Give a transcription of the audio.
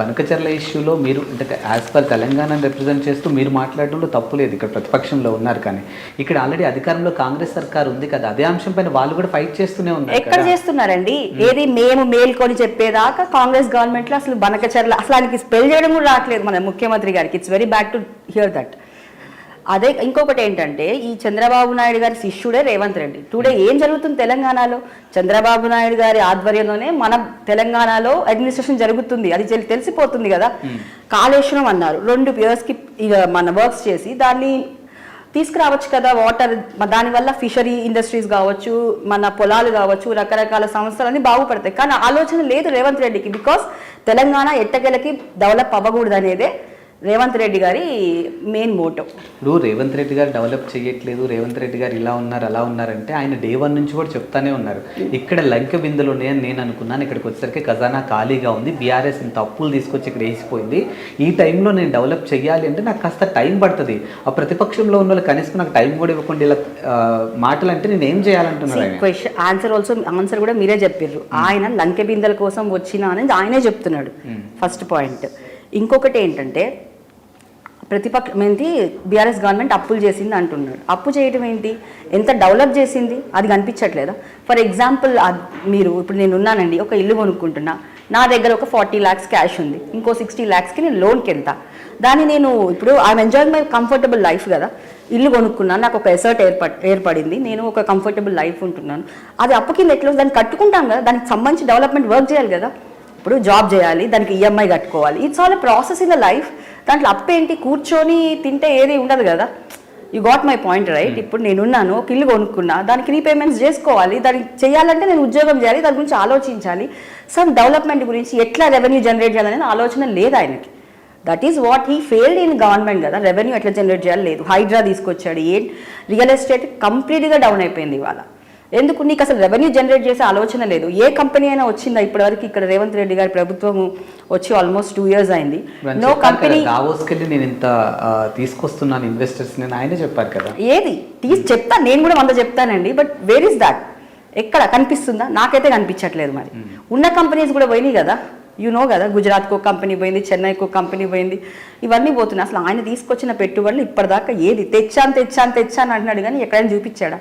బనకచర్ల ఇష్యూలో మీరు అంటే యాజ్ పర్ తెలంగాణ రిప్రజెంట్ చేస్తూ మీరు మాట్లాడడంలో తప్పు లేదు. ఇక్కడ ప్రతిపక్షంలో ఉన్నారు కానీ ఇక్కడ ఆల్రెడీ అధికారంలో కాంగ్రెస్ సర్కార్ ఉంది కదా. అదే అంశం పైన వాళ్ళు కూడా ఫైట్ చేస్తూనే ఉన్నారు ఎక్కడ. చేస్తున్నారండి? ఏది మేము మేల్కొని చెప్పేదాకా కాంగ్రెస్ గవర్నమెంట్లో అసలు బనకచర్ల అసలు ఆయనకి స్పెల్ చేయడం కూడా రావట్లేదు మన ముఖ్యమంత్రి గారికి. It's very back to hear that అదే ఇంకొకటి ఏంటంటే ఈ చంద్రబాబు నాయుడు గారి శిష్యుడే రేవంత్ రెడ్డి. టుడే ఏం జరుగుతుంది తెలంగాణలో? చంద్రబాబు నాయుడు గారి ఆధ్వర్యంలోనే మన తెలంగాణలో అడ్మినిస్ట్రేషన్ జరుగుతుంది. అది తెలి- తెలిసిపోతుంది కదా? కాళేశ్వరం అన్నారు. రెండు ఇయర్స్కి ఇక మన వర్క్స్ చేసి దాన్ని తీసుకురావచ్చు కదా వాటర్ దానివల్ల ఫిషరీ ఇండస్ట్రీస్ కావచ్చు మన పొలాలు కావచ్చు రకరకాల సంస్థలన్నీ బాగుపడతాయి. కానీ ఆలోచన లేదు రేవంత్ రెడ్డికి బికాస్ తెలంగాణ ఎట్టకెలకి డెవలప్ అవ్వకూడదు అనేదే రేవంత్ రెడ్డి గారి మెయిన్ మోటో ఇప్పుడు రేవంత్ రెడ్డి గారు డెవలప్ చేయట్లేదు రేవంత్ రెడ్డి గారు ఇలా ఉన్నారు అలా ఉన్నారంటే ఆయన డే వన్ నుంచి కూడా చెప్తానే ఉన్నారు. ఇక్కడ లంక బిందులు ఉన్నాయని నేను అనుకున్నాను ఇక్కడికి వచ్చేసరికి ఖజానా ఖాళీగా ఉంది బీఆర్ఎస్ ఇంత అప్పులు తీసుకొచ్చి ఇక్కడ వేసిపోయింది. ఈ టైంలో నేను డెవలప్ చేయాలి అంటే నాకు కాస్త టైం పడుతుంది. ఆ ప్రతిపక్షంలో ఉన్న వాళ్ళు కనీసం నాకు టైం కూడా ఇవ్వకుండా ఇలా మాటలు అంటే నేను ఏం క్వశ్చన్ ఆన్సర్ ఆల్సో ఆన్సర్ కూడా మీరే చెప్పారు ఆయన లంకె బిందెల కోసం వచ్చిన అనేది ఆయనే చెప్తున్నాడు. ఫస్ట్ పాయింట్ ఇంకొకటి ఏంటంటే ప్రతిపక్ష ఏంటి బీఆర్ఎస్ గవర్నమెంట్ అప్పులు చేసింది అంటున్నాడు. అప్పు చేయటం ఏంటి? ఎంత డెవలప్ చేసింది? అది కనిపించట్లేదా? ఫర్ ఎగ్జాంపుల్ మీరు ఇప్పుడు నేను ఉన్నానండి ఒక ఇల్లు కొనుక్కుంటున్నా. నా దగ్గర ఒక ఫార్టీ ల్యాక్స్ క్యాష్ ఉంది. ఇంకో సిక్స్టీ ల్యాక్స్కి నేను లోన్కి వెళ్తా. దాన్ని నేను ఇప్పుడు I'm enjoying my comfortable life కదా. ఇల్లు కొనుక్కున్నాను నాకు ఒక ఎసర్ట్ ఏర్ప ఏర్పడింది. నేను ఒక కంఫర్టబుల్ లైఫ్ ఉంటున్నాను. అది అప్పు కింద ఎట్లా దాన్ని కట్టుకుంటాం కదా. దానికి సంబంధించి డెవలప్మెంట్ వర్క్ చేయాలి కదా. ఇప్పుడు జాబ్ చేయాలి దానికి ఈఎంఐ కట్టుకోవాలి. It's all process in the life దాంట్లో అప్పు ఏంటి? కూర్చొని తింటే ఏది ఉండదు కదా. You got my point right ఇప్పుడు నేనున్నాను ఒక ఇల్లు కొనుక్కున్నా దానికి రీపేమెంట్స్ చేసుకోవాలి దానికి చేయాలంటే నేను ఉద్యోగం చేయాలి దాని గురించి ఆలోచించాలి. సమ్ డెవలప్మెంట్ గురించి ఎట్లా రెవెన్యూ జనరేట్ చేయాలనే ఆలోచన లేదు ఆయనకి. That is what he failed in government కదా. రెవెన్యూ ఎట్లా జనరేట్ చేయాలి లేదు. హైడ్రా తీసుకొచ్చాడు ఏ? రియల్ ఎస్టేట్ కంప్లీట్గా డౌన్ అయిపోయింది ఇవాళ. ఎందుకు? నీకు అసలు రెవెన్యూ జనరేట్ చేసే ఆలోచన లేదు. ఏ కంపెనీ అయినా వచ్చిందా ఇప్పటివరకు? ఇక్కడ రేవంత్ రెడ్డి గారి ప్రభుత్వం వచ్చి ఆల్మోస్ట్ టూ ఇయర్స్ అయింది. నో కంపెనీ నేను ఇంత తీసుకొస్తున్నాను ఇన్వెస్టర్స్ నేను ఆయనే చెప్పారు కదా. ఏది? తీసి చెప్తా నేను కూడా వంద చెప్తానండి బట్ వేర్ ఇస్ దాట్ ఎక్కడ? కనిపిస్తుందా? నాకైతే కనిపించట్లేదు మరి. ఉన్న కంపెనీస్ కూడా పోయినాయి కదా. యు నో కదా గుజరాత్కో కంపెనీ పోయింది చెన్నైకో కంపెనీ పోయింది. ఇవన్నీ పోతున్నాయి. అసలు ఆయన తీసుకొచ్చిన పెట్టుబడులు ఇప్పటిదాకా ఏది? తెచ్చాను తెచ్చాను తెచ్చాను అంటున్నాడు కానీ ఎక్కడైనా చూపించాడా?